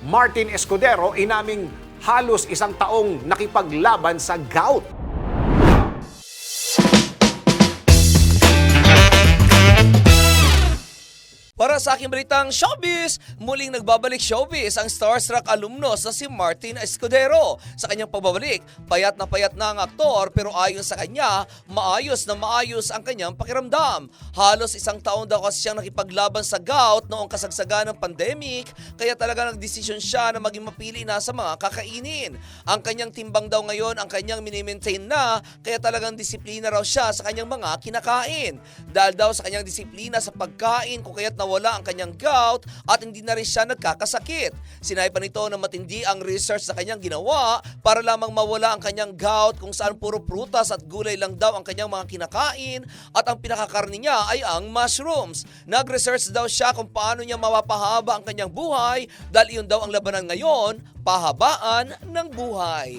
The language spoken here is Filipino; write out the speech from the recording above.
Martin Escudero inaming halos isang taong nakipaglaban sa gout. Para sa aking balitang showbiz, muling nagbabalik showbiz ang starstruck alumnos na si Martin Escudero. Sa kanyang pagbabalik, payat na payat na ang aktor pero ayon sa kanya, maayos na maayos ang kanyang pakiramdam. Halos isang taon daw kasi siyang nakipaglaban sa gout noong kasagsagan ng pandemic, kaya talaga nagdesisyon siya na maging mapili na sa mga kakainin. Ang kanyang timbang daw ngayon ang kanyang minimaintain na, kaya talagang disiplina raw siya sa kanyang mga kinakain. Dahil daw sa kanyang disiplina sa pagkain kung kaya't nawala ang kanyang gout at hindi na rin siya nagkakasakit. Sinabi pa nito na matindi ang research sa kanyang ginawa para lamang mawala ang kanyang gout kung saan puro prutas at gulay lang daw ang kanyang mga kinakain at ang pinakakarni niya ay ang mushrooms. Nag-research daw siya kung paano niya mapapahaba ang kanyang buhay dahil iyon daw ang labanan ngayon, pahabaan ng buhay.